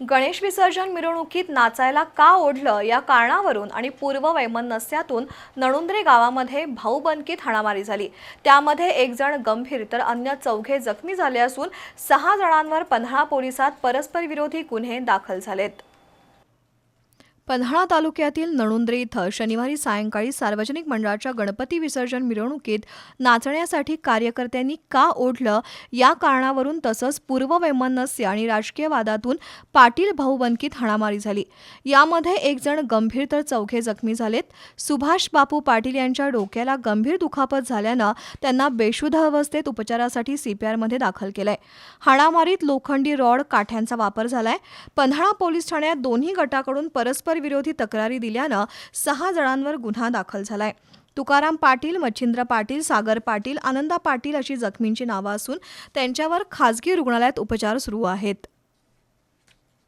गणेश विसर्जन मिरवणुकीत नाचायला का ओढलं या कारणावरून आणि पूर्व वैमनस्यातून नणुंद्रे गावामध्ये भाऊबंदकीत हाणामारी झाली. त्यामध्ये एक जण गंभीर तर अन्य चौघे जखमी झाले असून सहा जणांवर पन्हाळा पोलिसात परस्पर विरोधी गुन्हे दाखल झालेत. पन्हाळा तालुक्यातील नणुंद्रे इथं शनिवारी सायंकाळी सार्वजनिक मंडळाच्या गणपती विसर्जन मिरवणुकीत नाचण्यासाठी कार्यकर्त्यांनी का ओढलं या कारणावरून तसंच पूर्ववैमनस्य आणि राजकीय वादातून पाटील भाऊबंकीत हाणामारी झाली. यामध्ये एक जण गंभीर तर चौघे जखमी झालेत. सुभाष बापू पाटील यांच्या डोक्याला गंभीर दुखापत झाल्यानं त्यांना बेशुद्ध अवस्थेत उपचारासाठी सीपीआरमध्ये दाखल केलंय. हाणामारीत लोखंडी रॉड काठ्यांचा वापर झालाय. पन्हाळा पोलीस ठाण्यात दोन्ही गटाकडून परस्पर विरोधी तक्रारी दिल्यानं सहा जणांवर गुन्हा दाखल झालाय. तुकाराम पाटील मच्छिंद्र पाटील सागर पाटील आनंदा पाटील अशी जखमींची नावं असून त्यांच्यावर खासगी रुग्णालयात उपचार सुरू आहेत.